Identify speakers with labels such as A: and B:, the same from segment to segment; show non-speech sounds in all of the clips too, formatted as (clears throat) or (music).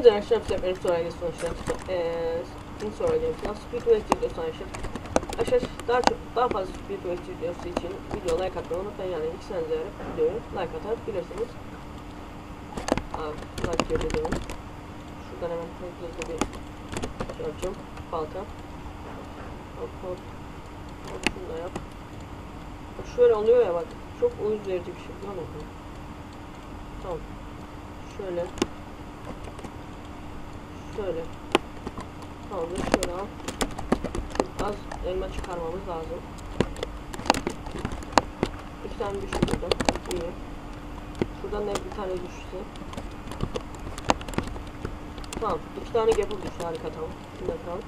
A: Hepinize arkadaşlar hepsi benim sonra ailesi sonuçlar. Eee sizin sonra ailesi. Speedway videosu arkadaşlar. Arkadaşlar daha çok daha fazla Speedway videosu için video like atmayı unutmayın yani ilk sene ziyarep videoyu like atabilirsiniz. Abi like yapacağım. Şuradan hemen hızlı bir şey yapacağım. Balta. Hop hop. Hop şunu da yap. Şöyle oluyor ya bak. Çok uyuz verici bir şey. Bakın. Tamam. Şöyle. Şöyle. Tamamdır. Şöyle. Az elma çıkarmamız lazım. İki tane burada. İyi. Şuradan da bir tane düştü. Tamam. iki tane gapple düştü. Harika tamam. Şimdi bakalım.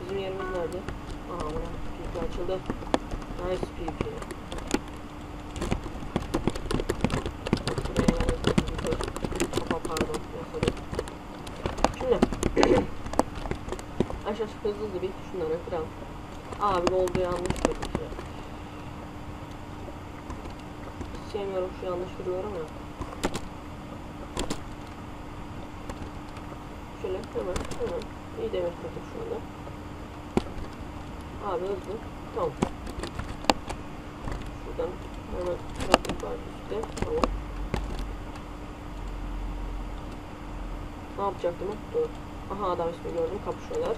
A: Bizim yerimiz nerede? Aha buna PP açıldı. Nice PP. Şuraya hemen hızlı bir koy. Kafa pardon. Neyse dur. Şimdi. Aşağı hızlı hızlı bir şunları kıralım. Abi oldu yanlış kırmış ya. Sevmiyorum şu yanlış kırıyorum ya. Şöyle hemen hemen. İyi demek kırdık şu anda. Abi hızlı. Tamam. Şuradan hemen trafik var üstte. Tamam. Ne yapacaktım? Dur. Aha adam ismi gördüm. Kapışıyorlar.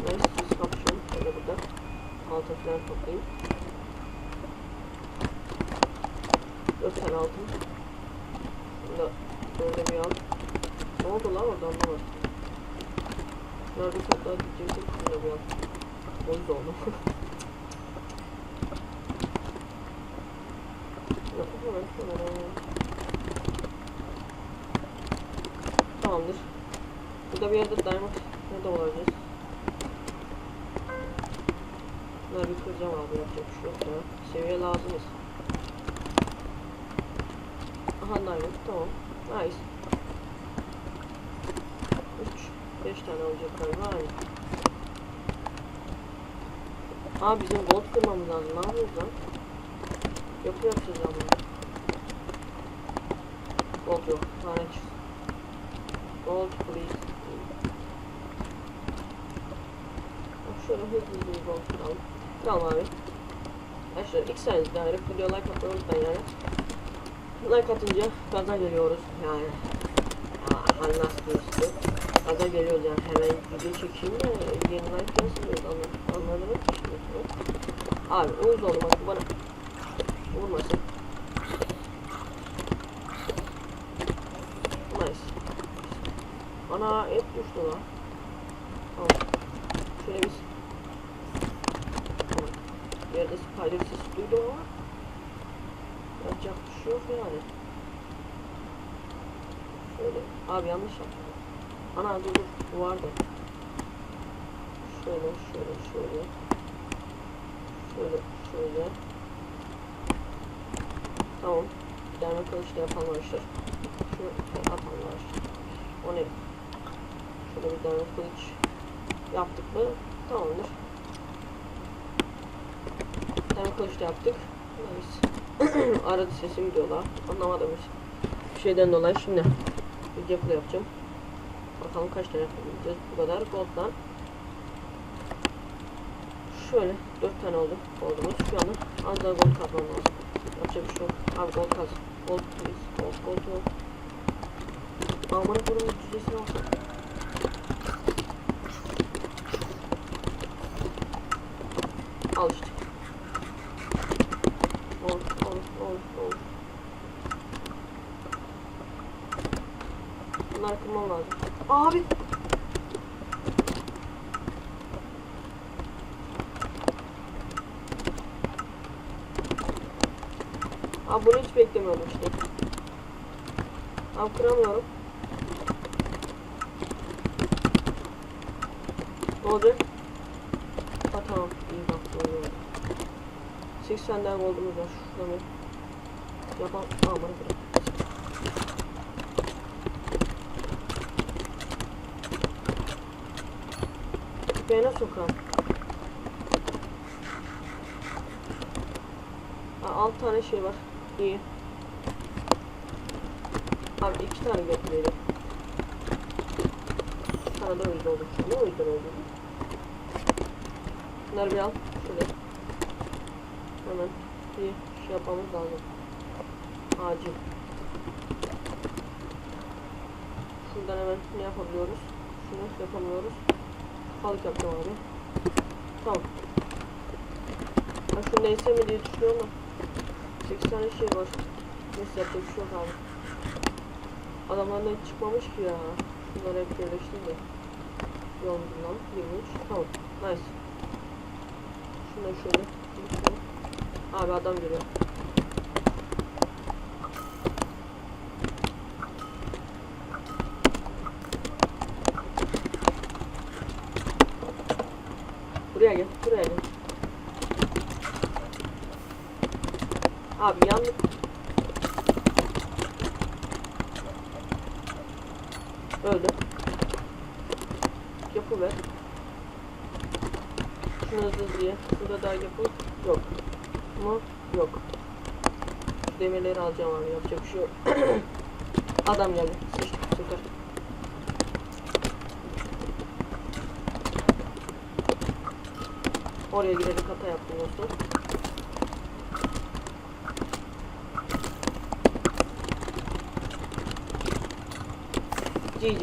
A: Nice. Siz kapışın. De burada. Altın falan toplayayım. Dört tane altın. Şunu da böyle bir al. Ne oldu lan orada anlamadım. Nerede toplar diyecektim. Şunu da bir al. Hemen, hemen, hemen. Tamamdır. Burada bir yerde diamond ne de olacağız. Bunları bir kıracağım abi yapacak bir şey yok ya. Seviye lazımız. Aha diamond tamam. Nice. 3 5 tane olacak galiba aynı. Bizim gold kırmamız lazım. Ne yapıyoruz lan? Yapı yapacağız ama. Gold yok. Çıksın. Gold please. Şöyle hızlı bir gold kıralım. Tamam abi. Arkadaşlar ilk sayınızda yani video like atmayı unutmayın yani. Like atınca gaza geliyoruz yani. Aa, hani diyorsun? Gaza geliyoruz yani hemen video çekeyim de yeni like gelsin diyoruz anladın anladın mı? Abi uyuz oldu bak bana vurmasın. Nice. Ana et düştü lan. Tamam. Şöyle tamam. Bir yerde spider sesi duydum ama yapacak bir şey yok yani. Şöyle. Abi yanlış yaptım. Ana dur dur. Vardı. Şöyle şöyle şöyle. Şöyle şöyle. Tamam. Derme kılıçla yapalım arkadaşlar. Şey atalım arkadaşlar. O ne? Şöyle bir derme kılıç yaptık mı? Tamamdır. Derme kılıçla yaptık. Nice. (clears throat) Aradı sesim diyorlar. Anlamadım hiç. Bir şeyden dolayı şimdi bir yapılı yapacağım. Bakalım kaç tane yapabileceğiz bu kadar gold'dan. Şöyle 4 tane oldu gold'umuz. Şu anda az daha gold kazmam lazım. Yapacak bir şey yok. Abi gold kaz. Gold please. Gold gold gold. Amına koyduğum cüzesini alsın. Al işte. Gold gold gold gold. Bunları kırmam lazım. Abi. Abi bunu hiç beklemiyordum işte. Abi kıramıyorum. Ne oldu? Ha tamam. iyi bak oldu. 80 tane goldumuz var. Şuradan yapalım. Aman bırak. Köpeğine sokalım. Ha, 6 tane şey var. İyi. Abi iki tane götürüyorum. Sana da o yüzden oldu. Ne o yüzden oldu? Bunları bir al. Şöyle. Hemen bir şey yapmamız lazım. Acil. Şuradan hemen ne yapabiliyoruz? Şunu yapamıyoruz. Balık yapacağım abi. Tamam. Ben şunu neyse mi diye düşünüyorum ama 8 tane şey var. Neyse yapacak bir şey yok abi. Adamlardan hiç çıkmamış ki ya. Bunları hep yerleştim de. Yolundan 23. Tamam. Nice. Şunu da şöyle. Abi adam geliyor. Buraya gel, buraya gel. Abi yandık. Öldü. Yapı ver. Şunu hızlı hızlı ye. Burada daha yapı yok. Mu? Yok. Demirleri alacağım abi yapacak bir şey yok. (clears throat) Adam geldi. Sıçtık sıkır. Oraya giderek hata yaptım dostum. GG.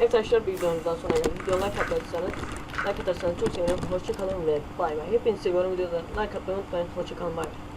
A: Evet arkadaşlar bir videomuz daha sonra geldik. Video like atarsanız çok sevinirim. Hoşçakalın ve bay bay. Hepinizi seviyorum videoda. Like atmayı unutmayın. Hoşçakalın bay bay.